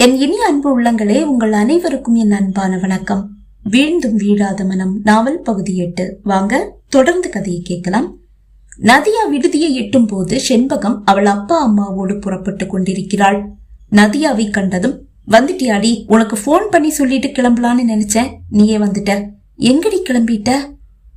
என் இனிய அன்பு உள்ளங்களே உங்கள் அனைவருக்கும் என் அன்பான வணக்கம். வீழ்ந்தும் வீழாத மனம் நாவல் பகுதி எட்டு. வாங்க தொடர்ந்து கதையை கேட்கலாம். நதியா விடுதியை எட்டும் போது செண்பகம் அவள் அப்பா அம்மாவோடு புறப்பட்டு கொண்டிருக்கிறாள். நதியாவை கண்டதும் வந்துட்டியாடி உனக்கு ஃபோன் பண்ணி சொல்லிட்டு கிளம்பலான்னு நினைச்சேன். நீயே வந்துட்ட. எங்கடி கிளம்பிட்ட?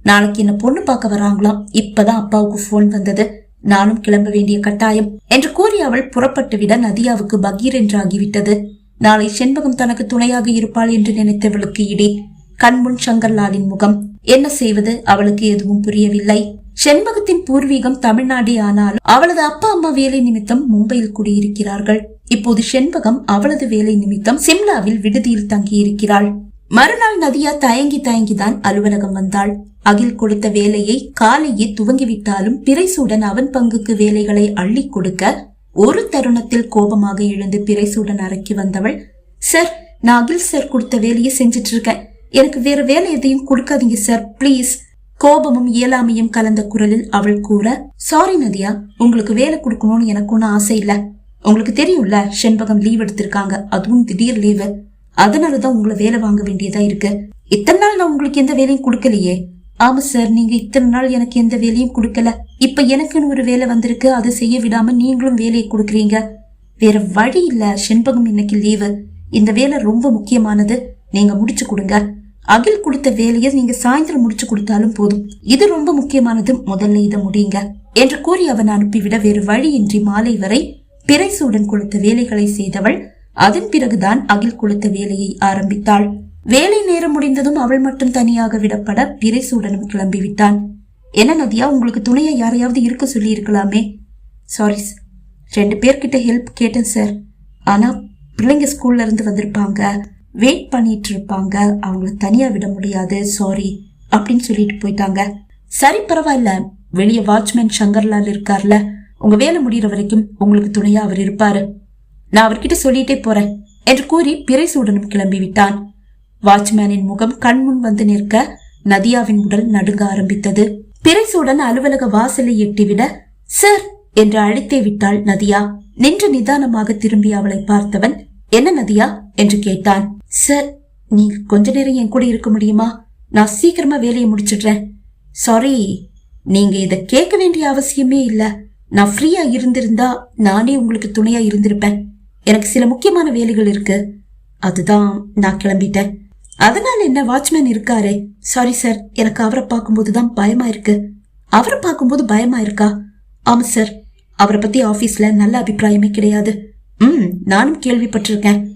நாளைக்கு என்ன பொண்ணு பார்க்க வராங்களாம். இப்பதான் அப்பாவுக்கு ஃபோன் வந்தது. நானும் கிளம்ப வேண்டிய கட்டாயம் என்று கூறி அவள் புறப்பட்டுவிட நதியாவுக்கு பகீர் என்றாகிவிட்டது. நாளை செண்பகம் தனக்கு துணையாக இருப்பாள் என்று நினைத்தவளுக்கு இடி. கண்முன் சங்கர்லாலின் முகம். என்ன செய்வது? அவளுக்கு எதுவும் புரியவில்லை. செண்பகத்தின் பூர்வீகம் தமிழ்நாடே ஆனாலும் அவளது அப்பா அம்மா வேலை நிமித்தம் மும்பையில் குடியிருக்கிறார்கள். இப்போது செண்பகம் அவளது வேலை நிமித்தம் சிம்லாவில் விடுதியில் தங்கியிருக்கிறாள். மறுநாள் நதியா தயங்கி தயங்கிதான் அலுவலகம் வந்தாள். அகில் கொடுத்த வேலையை காலையே துவங்கிவிட்டாலும் பிறைசூடன் அவன் பங்குக்கு வேலைகளை அள்ளி கொடுக்க ஒரு தருணத்தில் கோபமாக எழுந்து பிறைசூடன் அறைக்கு வந்தவள் சார் நான் அகில் சார் கொடுத்த வேலையை செஞ்சிட்டு இருக்கேன் எனக்கு வேற வேலை எதையும் கொடுக்காதீங்க சார் ப்ளீஸ். கோபமும் இயலாமையும் கலந்த குரலில் அவள் கூற சாரி நதியா உங்களுக்கு வேலை கொடுக்கணும்னு எனக்கு ஒன்றும் ஆசை இல்ல. உங்களுக்கு தெரியும்ல செண்பகம் லீவ் எடுத்திருக்காங்க. அதுவும் திடீர் லீவு அதனால தான் உங்களை வேலை வாங்க வேண்டியதா இருக்கு. இத்தனை நாள் நான் உங்களுக்கு எந்த வேலையும் கொடுக்கலையே. ஆமா சார் நீங்க இத்தனை நாள் எனக்கு எந்த வேலையும் கொடுக்கல. இப்ப எனக்குன்னு ஒரு வேலை வந்திருக்கு அதை செய்ய விடாம நீங்களும் வேலையை கொடுக்குறீங்க. வேற வழி இல்ல செண்பகம் இன்னைக்கு லீவு இந்த வேலை ரொம்ப முக்கியமானது. நீங்க முடிச்சு கொடுங்க. அகில் கொடுத்த வேலையை நீங்க சாயந்தரம் முடிச்சு கொடுத்தாலும் போதும். இது ரொம்ப முக்கியமானது. முதல்ல இதை முடியுங்க. என்று கூறி அவன் அனுப்பிவிட வேறு வழியின்றி மாலை வரை பிறைசூடன் கொடுத்த வேலைகளை செய்தவள் அதன் பிறகுதான் அகில் கொடுத்த வேலையை ஆரம்பித்தாள். வேலை நேரம் முடிந்ததும் அவள் மட்டும் தனியாக விடப்பட பிறைசூடனும் கிளம்பிவிட்டான். என்ன நதியா உங்களுக்கு துணையா யாரையாவது இருக்க சொல்லி இருக்கலாமே சாரி ரெண்டு பேர்கிட்ட ஹெல்ப் கேட்டேன் சார் ஆனா பிள்ளைங்க ஸ்கூல்ல இருந்து வந்திருப்பாங்க. வெயிட் பண்ணிட்டு இருப்பாங்க. அவங்கள தனியா விட முடியாது. சாரி அப்படின்னு சொல்லிட்டு போயிட்டாங்க. சரி பரவாயில்ல. வெளியே வாட்ச்மேன் சங்கர்லால் இருக்கார்ல. உங்க வேலை முடியற வரைக்கும் உங்களுக்கு துணையா அவர் இருப்பாரு. நான் அவர்கிட்ட சொல்லிட்டே போறேன் என்று கூறி பிறைசூடனும் கிளம்பி விட்டான். வாட்ச்மேனின் முகம் கண்முன் வந்து நிற்க நதியாவின் உடல் நடுங்க ஆரம்பித்தது. பிறைசூடன் அலுவலக வாசலை எட்டிவிட சார் என்று அழைத்தே விட்டாள் நதியா. நின்று நிதானமாக திரும்பி அவளை பார்த்தவன் என்ன நதியா? என்று கேட்டான். சார் நீ கொஞ்ச நேரம் என் கூட இருக்க முடியுமா? நான் சீக்கிரமா வேலையை முடிச்சிடுறேன். சாரி நீங்க இத கேட்க வேண்டிய அவசியமே இல்ல. நான் ஃப்ரீயா இருந்திருந்தா நானே உங்களுக்கு துணையா இருந்திருப்பேன். எனக்கு சில முக்கியமான வேலைகள் இருக்கு. அதுதான் நான் கிளம்பிட்டேன். அதனால என்ன வாட்ச்மேன் இருக்காரே? சாரி சார் எனக்கு அவரை பார்க்கும்போது தான் பயமா இருக்கு. அவரை பார்க்கும்போது பயமா இருக்கா? ஆமா சார் அவரை பத்தி ஆபீஸ்ல நல்ல அபிப்பிராயமே கிடையாது. ம் நானும் கேள்விப்பட்டிருக்கேன்.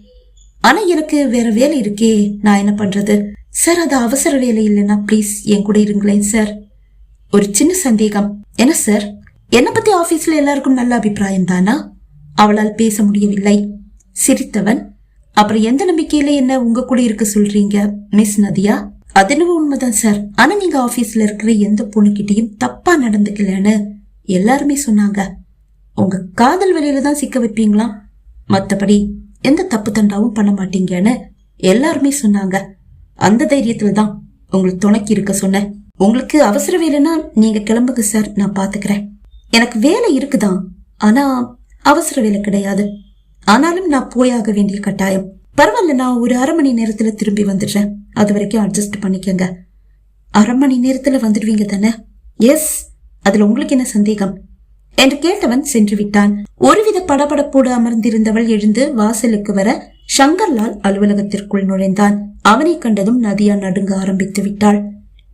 ஆனா எனக்கு வேற வேலை இருக்கே நான் என்ன பண்றது? சார் அது அவசர வேலை இல்லைன்னா ப்ளீஸ் என் கூட இருங்களேன் சார் ஒரு சின்ன சந்தேகம். என்ன சார் என்னை பத்தி ஆபீஸ்ல எல்லாருக்கும் நல்ல அபிப்பிராயம் தானா அவளால் பேச முடியவில்லை. சிரித்தவன் அப்புறம் எந்த நம்பிக்கையில என்ன உங்க கூட இருக்க சொல்றீங்க மிஸ் நதியா? அது என்னவோ உண்மைதான் சார். ஆனா நீங்க ஆபீஸ்ல இருக்கிற எந்த பொண்ணுகிட்டையும் தப்பா நடந்துக்கலன்னு எல்லாருமே சொன்னாங்க. உங்க காதல் வழியில தான் சிக்க வைப்பீங்களாம். மத்தபடி எந்த தப்பு தண்டாவும் பண்ண மாட்டீங்கன்னு எல்லாருமே சொன்னாங்க. அந்த தைரியத்துல தான் உங்களுக்கு துணைக்கு இருக்க சொன்னேன். உங்களுக்கு அவசர வேலைன்னா நீங்க கிளம்புங்க சார். நான் பாத்துக்கிறேன். எனக்கு வேலை இருக்குதான். ஆனா அவசர வேலை கிடையாது. ஆனாலும் நான் போயாக வேண்டிய கட்டாயம். பரவாயில்ல நான் ஒரு அரை மணி நேரத்துல திரும்பி வந்துடுறேன். அது வரைக்கும் அட்ஜஸ்ட் பண்ணிக்கங்க. அரை மணி நேரத்துல வந்துடுவீங்க தானே? எஸ் அதுல உங்களுக்கு என்ன சந்தேகம்? என்று கேட்டவன் சென்று விட்டான். ஒருவித படபடப்போடு அமர்ந்திருந்தவள் எழுந்து வாசலுக்கு வர சங்கர்லால் அலுவலகத்திற்குள் நுழைந்தான். அவனை கண்டதும் நதியா நடுங்க ஆரம்பித்து விட்டாள்.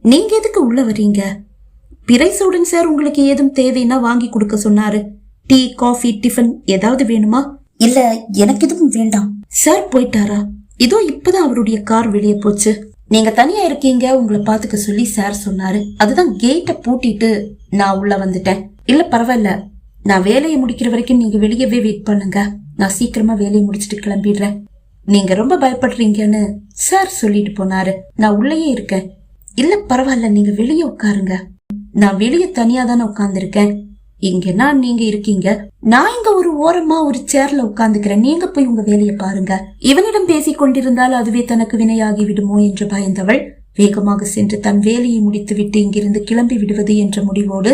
நீங்க எதுக்கு உள்ள வரீங்க பிறைசூடன் சார் உங்களுக்கு ஏதும் தேவைன்னா வாங்கி கொடுக்க சொன்னாரு. டீ காஃபி டிஃபன் ஏதாவது வேணுமா? இல்ல எனக்கு எதுவும் வேண்டாம். சார் போயிட்டாரா? இதோ இப்பதான் அவருடைய கார் வெளியே போச்சு. நீங்க தனியா இருக்கீங்க உங்களை பாத்துக்க சொல்லி சார் சொன்னாரு. அதுதான் கேட்ட பூட்டிட்டு நான் உள்ள வந்துட்டேன். இல்ல பரவாயில்ல. நான் வேலையை முடிக்கிற வரைக்கும் நீங்க வெளியவே வெயிட் பண்ணுங்க. நான் சீக்கிரமா வேலையை முடிச்சிட்டு கிளம்பிடுறேன். நீங்க ரொம்ப பயப்படுறீங்கன்னு சார் சொல்லிட்டு போனாரு. நான் உள்ளேயே இருக்கேன். இல்ல பரவாயில்ல நீங்க வெளியே உட்காருங்க. நான் வெளியே தனியா தானே உட்கார்ந்துருக்கேன். இங்கன்னா நீங்க இருக்கீங்க. நான் இங்க ஒரு ஓரமா ஒரு சேர்ல உட்கார்ந்துக்கிறேன். நீங்க போய் உங்க வேலையை பாருங்க. இவனிடம் பேசிக் கொண்டிருந்தால் அதுவே தனக்கு வினையாகி விடுமோ என்று பயந்தவள் வேகமாக சென்று தன் வேலையை முடித்துவிட்டு இங்கிருந்து கிளம்பி விடுவது என்ற முடிவோடு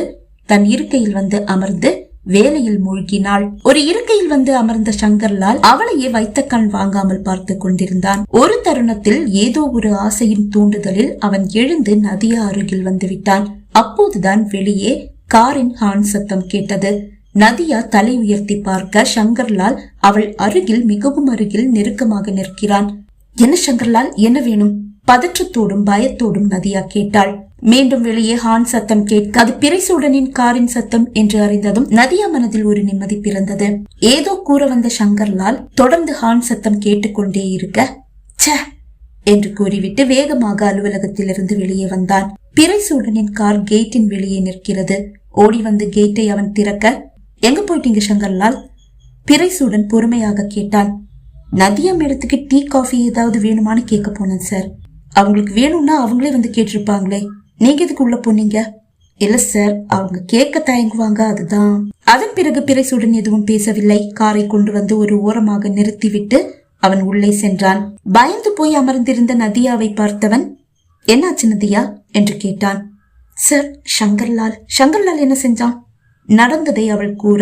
தன் இருக்கையில் வந்து அமர்ந்து வேலையில் மூழ்கினாள். ஒரு இருக்கையில் வந்து அமர்ந்த சங்கர்லால் அவளையே வைத்த கண் வாங்காமல் பார்த்து கொண்டிருந்தான். ஒரு தருணத்தில் ஏதோ ஒரு ஆசையின் தூண்டுதலில் அவன் எழுந்து நதியா அருகில் வந்து விட்டான். அப்போதுதான் வெளியே காரின் ஹார்ன் சத்தம் கேட்டது. நதியா தலை உயர்த்தி பார்க்க சங்கர்லால் அவள் அருகில் மிகவும் அருகில் நெருக்கமாக நிற்கிறான். என்ன சங்கர்லால் என்ன வேணும்? பதற்றத்தோடும் பயத்தோடும் நதியா கேட்டாள். மீண்டும் வெளியே ஹார்ன் சத்தம் கேட்க அது பிறைசூடனின் காரின் சத்தம் என்று அறிந்ததும் நதியா மனதில் ஒரு நிம்மதி பிறந்தது. ஏதோ கூற வந்த சங்கர்லால் தொடர்ந்து ஹார்ன் சத்தம் கேட்டுக்கொண்டே இருக்க ச்சே என்று கூறிவிட்டு வேகமாக அலுவலகத்திலிருந்து வெளியே வந்தான். பிறைசூடனின் கார் கேட்டின் வெளியே நிற்கிறது. ஓடி வந்து கேட்டை அவன் திறக்க எங்க போயிட்டீங்க சங்கர்லால்? பிறைசூடன் பொறுமையாக கேட்டான். நதியம் இடத்துக்கு டீ காஃபி ஏதாவது வேணுமான்னு கேட்க போனேன் சார். அவங்களுக்கு வேணும்னா அவங்களே வந்து கேட்டிருப்பாங்களே. நீங்க எதுக்கு உள்ள போனீங்க? இல்ல சார். அவங்க கேட்க தயங்குவாங்க அதுதான். அதன் பிறகு பிறைசூடன் எதுவும் பேசவில்லை. காரை கொண்டு வந்து ஒரு ஓரமாக நிறுத்திவிட்டு அவன் உள்ளே சென்றான். பயந்து போய் அமர்ந்திருந்த நதியாவை பார்த்தவன் என்னாச்சு நதியா? என்று கேட்டான். சார் சங்கர்லால். சங்கர்லால் என்ன செஞ்சான்? நடந்ததை அவள் கூற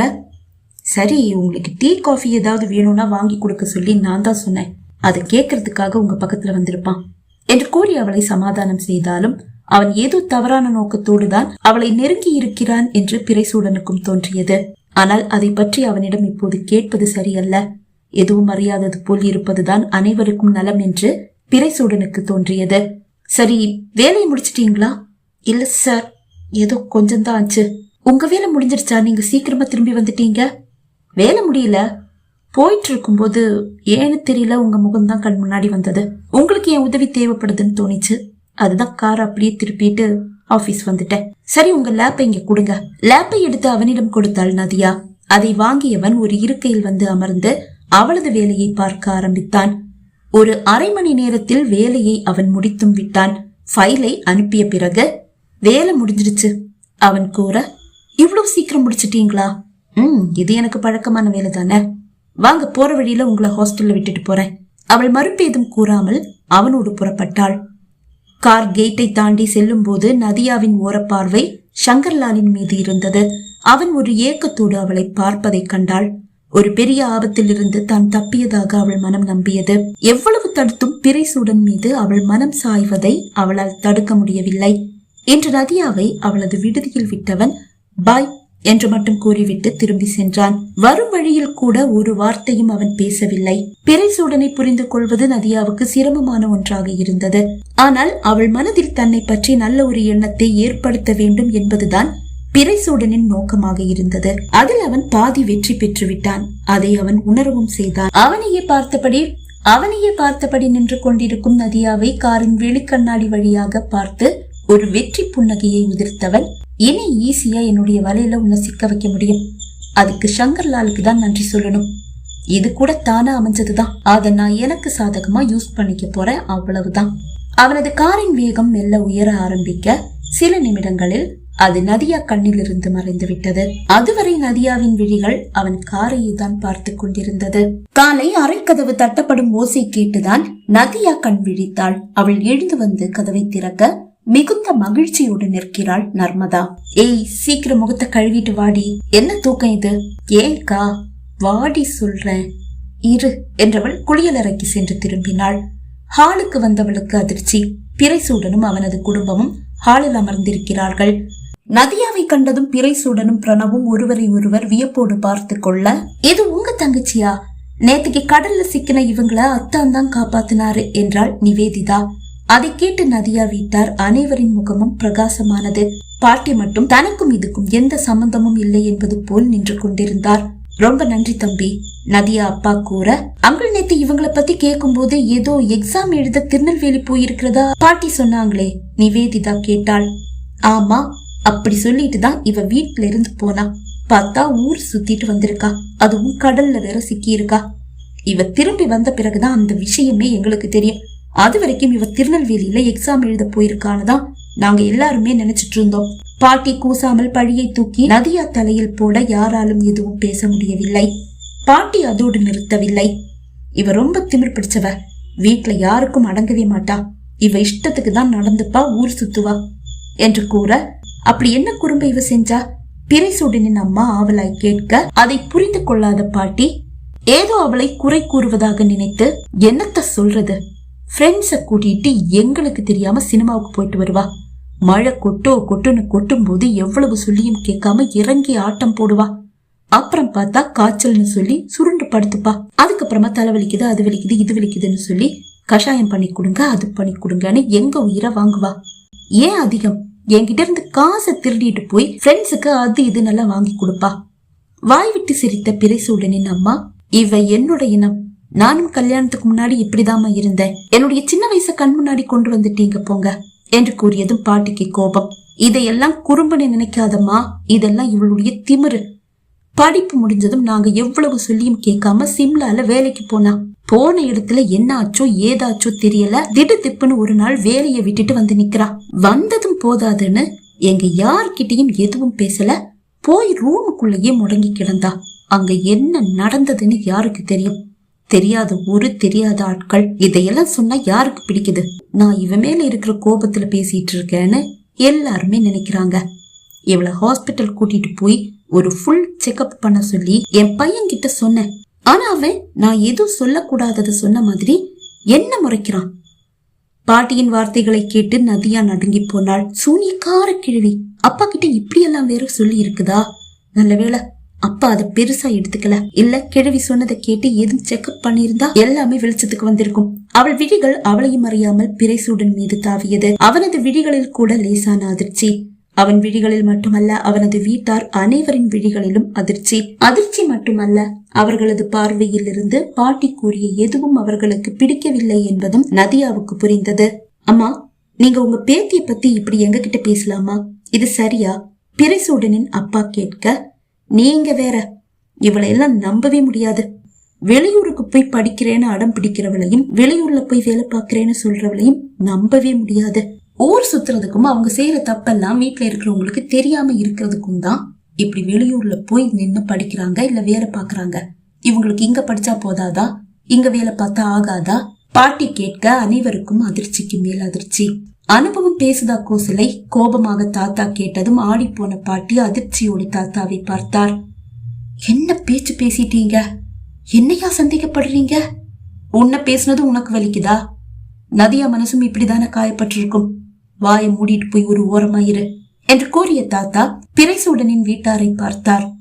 சரி உங்களுக்கு டீ காஃபி ஏதாவது வேணும்னா வாங்கி கொடுக்க சொல்லி நான் தான் சொன்னேன். அதை கேட்கறதுக்காக உங்க பக்கத்துல வந்திருப்பான். என்று கூறி அவளை சமாதானம் செய்தாலும் அவன் ஏதோ தவறான நோக்கத்தோடு தான் அவளை நெருங்கி இருக்கிறான் என்று பிறைசூடனுக்கும் தோன்றியது. ஆனால் அதை பற்றி அவனிடம் இப்போது கேட்பது சரியல்ல. எதுவும் அறியாதது போல் இருப்பதுதான் அனைவருக்கும் நலம் என்று பிறைசூடனுக்கு தோன்றியது. சரி வேலையை முடிச்சிட்டீங்களா? இல்ல சார் ஏதோ கொஞ்சம் தான் ஆச்சு. உங்க வேலை முடிஞ்சிருச்சா? நீங்க சீக்கிரமா திரும்பி வந்துட்டீங்க. வேலை முடியல. போயிட்டு இருக்கும்போது ஏன்னு தெரியல உங்க முகம்தான் கண் முன்னாடி வந்தது. உங்களுக்கு என் உதவி தேவைப்படுதுன்னு தோணிச்சு. அதுதான் கார் அப்படியே திருப்பிட்டு ஆபீஸ் வந்துட்டேன். சரி உங்க லேப்பை இங்க கொடுங்க. லேப்பை எடுத்து அவனிடம் கொடுத்தாள் நதியா. அதை வாங்கியவன் ஒரு இருக்கையில் வந்து அமர்ந்து அவளது வேலையை பார்க்க ஆரம்பித்தான். ஒரு அரை மணி நேரத்தில் வேலையை அவன் முடித்தும் விட்டான். ஃபைலை அனுப்பிய பிறகு வேலை முடிஞ்சிருச்சு. அவன் கூற இவ்வளவு சீக்கிரம் முடிச்சிட்டீங்களா? ம் இது எனக்கு பழக்கமான வேலை தானே. வாங்க போற வழியில உங்களை ஹாஸ்டல்ல விட்டுட்டு போறேன். அவள் மறுப்பேதும் கூறாமல் அவனோடு புறப்பட்டாள். கார் கேட்டை தாண்டி செல்லும் போது நதியாவின் ஓரப்பார்வை சங்கர்லாலின் மீது இருந்தது. அவன் ஒரு ஏக்கத்தோடு அவளை பார்ப்பதை கண்டாள். ஒரு பெரிய ஆபத்திலிருந்து தான் தப்பியதாக அவள் மனம் நம்பியது. எவ்வளவு தடுத்தும் பிறைசூடன் மீது அவள் மனம் சாய்வதை அவளால் தடுக்க முடியவில்லை. இன்று நதியாவை அவளது விடுதியில் விட்டவன் பாய் என்று மட்டும் கூறிவிட்டு திரும்பி சென்றான். வரும் வழியில் கூட ஒரு வார்த்தையும் அவன் பேசவில்லை. பிறைசூடனை புரிந்து கொள்வது நதியாவுக்கு சிரமமான ஒன்றாக இருந்தது. ஆனால் அவள் மனதில் தன்னை பற்றி நல்ல ஒரு எண்ணத்தை ஏற்படுத்த வேண்டும் என்பதுதான் பிறைசூடனின் நோக்கமாக இருந்தது. அதில் அவன் பாதி வெற்றி பெற்று விட்டான் அதை அவன் உணரவும் செய்தான். அவனையே பார்த்தபடி அவனையே பார்த்தபடி நின்று கொண்டிருக்கும் நதியாவை காரின் வெளிக்கண்ணாடி வழியாக பார்த்து ஒரு வெற்றி புன்னகையை உதிர்த்தவன் இனி ஈஸியா என்னுடைய வலையில உன்னை சிக்க வைக்க முடியும். அதுக்கு சங்கர்லாலுக்கு தான் நன்றி சொல்லணும். இது கூட தானா அமைஞ்சதுதான். அதை நான் எனக்கு சாதகமா யூஸ் பண்ணிக்க போறேன். அவ்வளவுதான். அவனது காரின் வேகம் மெல்ல உயர ஆரம்பிக்க சில நிமிடங்களில் அது நதியா கண்ணிலிருந்து மறைந்து விட்டது அதுவரை நதியாவின் விழிகள் அவன் காரையை தான் பார்த்து கொண்டிருந்தது. காலை அரைக்கதவு தட்டப்படும் ஓசை கேட்டுதான் நதியா கண் விழித்தாள். அவள் எழுந்து வந்து கதவை திறக்க மிகுந்த மகிழ்ச்சியோடு நிற்கிறாள் நர்மதா. ஏய் சீக்கிரம் முகத்தை கழுவிட்டு வாடி. என்ன தூக்கம் இது? ஏக்கா வாடி சொல்றேன். இரு என்றவள் குளியலறைக்கு சென்று திரும்பினாள். ஹாலுக்கு வந்தவளுக்கு அதிர்ச்சி. பிறைசூடனும் அவனது குடும்பமும் ஹாலில் அமர்ந்திருக்கிறார்கள். நதியாவை கண்டதும் பிறைசூடனும் பிரணவும் ஒருவரை ஒருவர் வியப்போடு பார்த்து கொள்ள இது உங்க தங்கச்சியா? நேத்துக்கு கடல்ல சிக்கின இவங்கள அத்தான் தான் காப்பாத்தினாரு என்றாள் நிவேதிதா. அதை கேட்டு நதியா வீட்டார் அனைவரின் முகமும் பிரகாசமானது. பாட்டி மட்டும் தனக்கும் இதுக்கும் எந்த சம்பந்தமும் இல்லை என்பது போல் நின்று கொண்டிருந்தார். ரொம்ப நன்றி தம்பி நதியா அப்பா கூற அங்கிள் நேத்து இவங்கள பத்தி கேட்கும் போது ஏதோ எக்ஸாம் எழுத திருநெல்வேலி போயிருக்கிறதா? பாட்டி சொன்னாங்களே நிவேதிதா கேட்டாள். ஆமா அப்படி சொல்லிட்டு தான் இவ வீட்டுல இருந்து போனா. பார்த்தா ஊர் சுத்திட்டு வந்திருக்கா. அதுவும் கடல்ல வேற சிக்கி இருக்கா இவ திரும்பி வந்த பிறகுதான் அந்த விஷயமே எங்களுக்கு தெரியும். அது வரைக்கும் இவ திருநெல்வேலியில எக்ஸாம் எழுத போயிருக்கான்னு தான் நாங்க எல்லாருமே நினைச்சிட்டு இருந்தோம். பாட்டி கூசாமல் பழியை தூக்கி நதியா தலையில் போட யாராலும் எதுவும் பேச முடியவில்லை. பாட்டி அதோடு நிறுத்தவில்லை. இவ ரொம்ப திமிர் பிடிச்சவ. வீட்டுல யாருக்கும் அடங்கவே மாட்டா. இவ இஷ்டத்துக்கு தான் நடந்துப்பா ஊர் சுத்துவா என்று கூற அப்படி என்ன குறும்ப இவ செஞ்சா? பிறைசூடனின் அம்மா ஆவலாய் கேட்க அதை புரிந்து கொள்ளாத பாட்டி ஏதோ அவளை குறை கூறுவதாக நினைத்து என்னத்த சொல்றது? ஃப்ரெண்ட்ஸ கூட்டிட்டு எங்களுக்கு தெரியாம சினிமாவுக்கு போயிட்டு வருவா. மழை கொட்டோ கொட்டுன்னு கொட்டும் போது எவ்வளவு சொல்லியும் கேட்காம இறங்கி ஆட்டம் போடுவா. அப்புறம் பார்த்தா காய்ச்சல்னு சொல்லி சுருண்டு படுத்துப்பா. அதுக்கப்புறமா தலை வலிக்குது அது வலிக்குது இது வலிக்குதுன்னு சொல்லி கஷாயம் பண்ணி கொடுங்க அது பண்ணி கொடுங்கன்னு எங்க உயிரை வாங்குவா. ஏன் அதிகம்? என்கிட்ட இருந்து காசை திருடிட்டு போய் ஃப்ரெண்ட்ஸுக்கு அது இது நல்லா வாங்கி கொடுப்பா. வாய் விட்டு சிரித்த பிறைசூடனின் அம்மா இவ என்னோட இனம். நானும் கல்யாணத்துக்கு முன்னாடி இப்படிதாம்மா இருந்தேன். என்னுடைய சின்ன வயசை கண் முன்னாடி கொண்டு வந்துட்டீங்க போங்க என்று கூறியதும் பாட்டிக்கு கோபம். இதையெல்லாம் குறும்புன்னு நினைக்காதம்மா. இதெல்லாம் இவளுடைய திமிரு. படிப்பு முடிஞ்சதும் நாங்க எவ்வளவு சொல்லியும் கேட்காம சிம்லால வேலைக்கு போனா. போன இடத்துல என்ன ஆச்சோ ஏதாச்சோ தெரியல. திடு திப்புன்னு ஒரு நாள் வேலையை விட்டுட்டு வந்து நிக்கிறா. வந்ததும் போதாதுன்னு எங்க யார்கிட்டயும் எதுவும் பேசல. போய் ரூமுக்குள்ளேயே முடங்கி கிடந்தா. அங்க என்ன நடந்ததுன்னு யாருக்கு தெரியும்? தெரியாத ஊரு தெரியாத ஆட்கள். இதையெல்லாம் சொன்னா யாருக்கு பிடிக்குது? நான் இவ மேல இருக்கிற கோபத்துல பேசிட்டு இருக்கேன்னு எல்லாருமே நினைக்கிறாங்க. இவளை ஹாஸ்பிட்டல் கூட்டிட்டு போய் ஒரு ஃபுல் செக்அப் பண்ண சொல்லி என் பையன் கிட்ட சொன்னேன். ஆனா அவன் நான் எதுவும் சொல்லக்கூடாததை சொன்ன மாதிரி என்ன முறைக்கிறான்? பாட்டியின் வார்த்தைகளை கேட்டு நதியா நடுங்கி போனாள். சூனியக்கார கிழவி அப்பா கிட்ட இப்படியெல்லாம் வேற சொல்லி இருக்குதா? நல்லவேளை அப்பா அதை பெருசா எடுத்துக்கல. இல்ல கிழவி சொன்னதை கேட்டு எதுவும் செக்அப் பண்ணியிருந்தா எல்லாமே வெளிச்சத்துக்கு வந்திருக்கும். அவள் விழிகள் அவளையும் அறியாமல் பிறைசூடன் மீது தாவியது. அவனது விழிகளில் கூட லேசான அதிர்ச்சி. அவன் விழிகளில் மட்டுமல்ல அவனது வீட்டார் அனைவரின் விழிகளிலும் அதிர்ச்சி. அதிர்ச்சி மட்டுமல்ல அவர்களது பார்வையில் இருந்து பாட்டி கூறிய எதுவும் அவர்களுக்கு பிடிக்கவில்லை என்பதும் நதியாவுக்கு புரிந்தது. அம்மா நீங்க உங்க பேத்திய பத்தி இப்படி எங்க கிட்ட பேசலாமா? இது சரியா? பிறைசூடனின் அப்பா கேட்க நீங்க வேற இவளை எல்லாம் நம்பவே முடியாது. வெளியூருக்கு போய் படிக்கிறேன்னு அடம் பிடிக்கிறவளையும் வெளியூர்ல போய் வேலை பார்க்கிறேன்னு சொல்றவளையும் நம்பவே முடியாது. ஊர் சுத்துறதுக்கும் அவங்க செய்யற தப்பெல்லாம் வீட்டுல இருக்கிறவங்களுக்கு தெரியாம இருக்கிறதுக்கும் தான் இப்படி வெளியூர்ல போய் நின்னு படிக்கிறாங்க இல்ல வேலை பாக்குறாங்க. இவங்களுக்கு இங்க படிச்சா போதாதா? இங்க வேலை பார்த்தா ஆகாதா? பாட்டி கேட்க அனைவருக்கும் அதிர்ச்சிக்கு மேல் அதிர்ச்சி. அனுபவம் பேசுதா கோசலை கோபமாக தாத்தா கேட்டதும் ஆடி போன பாட்டி அதிர்ச்சியோடு தாத்தாவை பார்த்தார். என்ன பேச்சு பேசிட்டீங்க? என்னையா சந்தேகப்படுறீங்க? உன்னை பேசுனது உனக்கு வலிக்குதா? நதியா மனசும் இப்படிதானே காயப்பட்டிருக்கும். வாயை மூடிட்டு போய் ஒரு ஓரமாயிரு என்று கூறிய தாத்தா பிரைசூடனின் வீட்டாரை பார்த்தார்.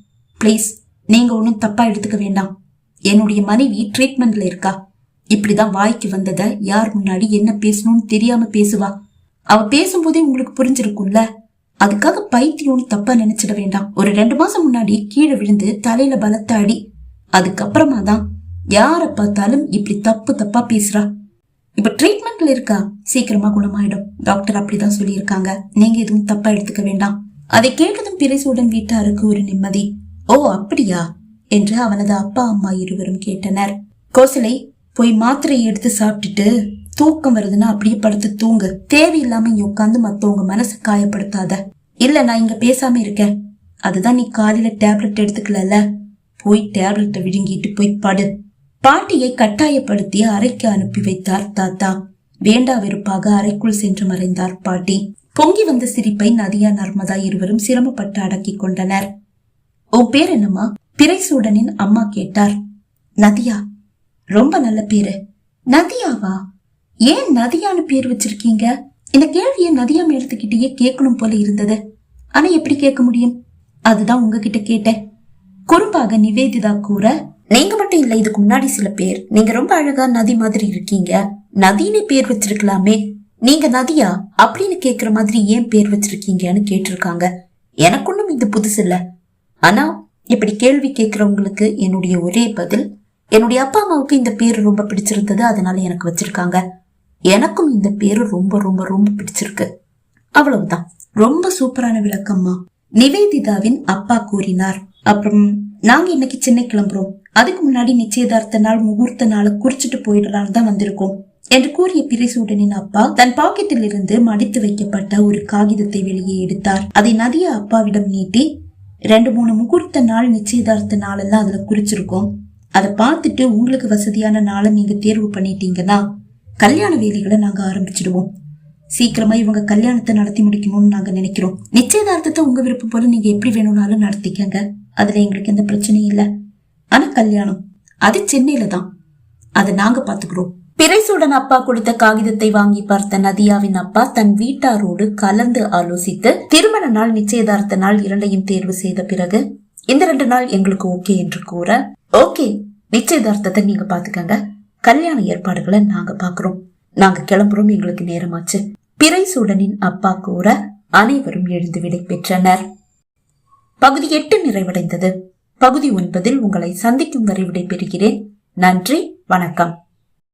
ப்ளீஸ் நீங்க ஒன்னும் தப்பா எடுத்துக்க வேண்டாம். என்னுடைய மனைவி ட்ரீட்மெண்ட்ல இருக்கா. இப்படிதான் வாய்க்கு வந்தத யார் முன்னாடி என்ன பேசணும்னு தெரியாம பேசுவா. அவ பேசும்போதே உங்களுக்கு புரிஞ்சிருக்கும்ல. அதுக்காக பைத்தியம்னு தப்பா நினைச்சிட வேண்டாம். ஒரு ரெண்டு மாசம் முன்னாடி கீழே விழுந்து தலையில பலத்தாடி. அதுக்கப்புறமா தான் யார பார்த்தாலும் இப்படி தப்பு தப்பா பேசுறா. இப்ப ட்ரீட்மெண்ட்ல இருக்கா? சீக்கிரமா குணமாயிடும். டாக்டர் அப்படிதான் சொல்லியிருக்காங்க. நீங்க எதுவும் தப்பா எடுத்துக்க வேண்டாம். அதை கேட்டதும் பிரைசூடன் வீட்டாருக்கு ஒரு நிம்மதி. ஓ அப்படியா? என்று அவனது அப்பா அம்மா இருவரும் கேட்டனர். கோசலை போய் மாத்திரையை எடுத்து சாப்பிட்டுட்டு தூக்கம் வருதுன்னா அப்படியே படுத்து தூங்கு. தேவையில்லாம இங்க உட்காந்து மத்தவங்க மனசு காயப்படுத்தாத. இல்ல நான் இங்க பேசாம இருக்கேன். அதுதான் நீ காலையில டேப்லெட் எடுத்துக்கலல்ல? போய் டேப்லெட்டை விழுங்கிட்டு போய் படு. பாட்டியை கட்டாயப்படுத்தி அறைக்கு அனுப்பி வைத்தார் தாத்தா. வேண்டா வெறுப்பாக அறைக்குள் சென்று மறைந்தார் பாட்டி. பொங்கி வந்த சிரிப்பை நதியா நர்மதா இருவரும் சிரமப்பட்டு அடக்கிக் கொண்டனர். உன் பேர் என்னம்மா? பிறைசூடனின் அம்மா கேட்டார். நதியா. ரொம்ப நல்ல பேரு. நதியாவா? ஏன் நதியான்னு பேர் வச்சிருக்கீங்க? இந்த கேள்வியை நதியா எடுத்துக்கிட்டேயே கேட்கணும் போல இருந்தது. ஆனா எப்படி கேட்க முடியும்? அதுதான் உங்ககிட்ட கேட்டேன். குறும்பாக நிவேதிதா கூற நீங்க மட்டும் இல்ல இதுக்கு முன்னாடி சில பேர். நீங்க ரொம்ப அழகா நதி மாதிரி இருக்கீங்க. நதினு பேர் வச்சிருக்கலாமே. நீங்க நதியா? அப்படின்னு கேக்குற மாதிரி ஏன் பேர் வச்சிருக்கீங்கன்னு கேட்டிருக்காங்க. எனக்கு ஒண்ணும் இது புதுசு இல்ல. ஆனா இப்படி கேள்வி கேட்கிறவங்களுக்கு என்னுடைய ஒரே பதில் என்னுடைய அப்பா அம்மாவுக்கு இந்த பேர் ரொம்ப பிடிச்சிருந்தது அதனால எனக்கு வச்சிருக்காங்க. எனக்கும் இந்த பேரு ரொம்ப ரொம்ப ரொம்ப பிடிச்சிருக்கு. அவ்வளவுதான். ரொம்ப சூப்பரான விளக்கம்மா. நிவேதிதாவின் அப்பா கூறினார். அப்புறம் நாங்க இன்னைக்கு சென்னை கிளம்புறோம். அதுக்கு முன்னாடி நிச்சயதார்த்த நாள் முகூர்த்த நாளை குறிச்சிட்டு போயிடலான்னு தான் வந்திருக்கோம். என்று கூறிய பிரிசூடனின் அப்பா தன் பாக்கெட்டில் இருந்து மடித்து வைக்கப்பட்ட ஒரு காகிதத்தை வெளியே எடுத்தார். அதை நதிய அப்பாவிடம் நீட்டி ரெண்டு மூணு முகூர்த்த நாள் நிச்சயதார்த்த நாளெல்லாம் அதுல குறிச்சிருக்கோம். அதை பார்த்துட்டு உங்களுக்கு வசதியான நாளை நீங்க தேர்வு பண்ணிட்டீங்கன்னா கல்யாண வேலைகளை நாங்க ஆரம்பிச்சிடுவோம். சீக்கிரமா இவங்க கல்யாணத்தை நடத்தி முடிக்கணும்னு நாங்க நினைக்கிறோம். நிச்சயதார்த்தத்தை உங்க விருப்பம் போல நீங்க எப்படி வேணும்னாலும் நடத்திக்கங்க. அதுல எங்களுக்கு எந்த பிரச்சனையும் இல்ல. ஆனா கல்யாணம் அது சென்னையில தான். அதை நாங்க பாத்துக்கிறோம் பிறைசூடன் அப்பா கொடுத்த காகிதத்தை வாங்கி பார்த்த நதியாவின் அப்பா தன் வீட்டாரோடு கலந்து ஆலோசித்து திருமண நாள் நிச்சயதார்த்த நாள் இரண்டையும் தேர்வு செய்த பிறகு இந்த ரெண்டு நாள் எங்களுக்கு ஓகே என்று கூற ஓகே நிச்சயதார்த்தத்தை நீங்க பாத்துக்கங்க கல்யாண ஏற்பாடுகளை நாங்க பாக்குறோம் நாங்க கிளம்புறோம் எங்களுக்கு நேரமாச்சு. பிறைசூடனின் அப்பா கூற அனைவரும் எழுந்து விடை பெற்றனர். பகுதி எட்டு நிறைவடைந்தது. பகுதி ஒன்பதில் உங்களை சந்திக்கும் வரை விடை பெறுகிறேன் நன்றி வணக்கம்.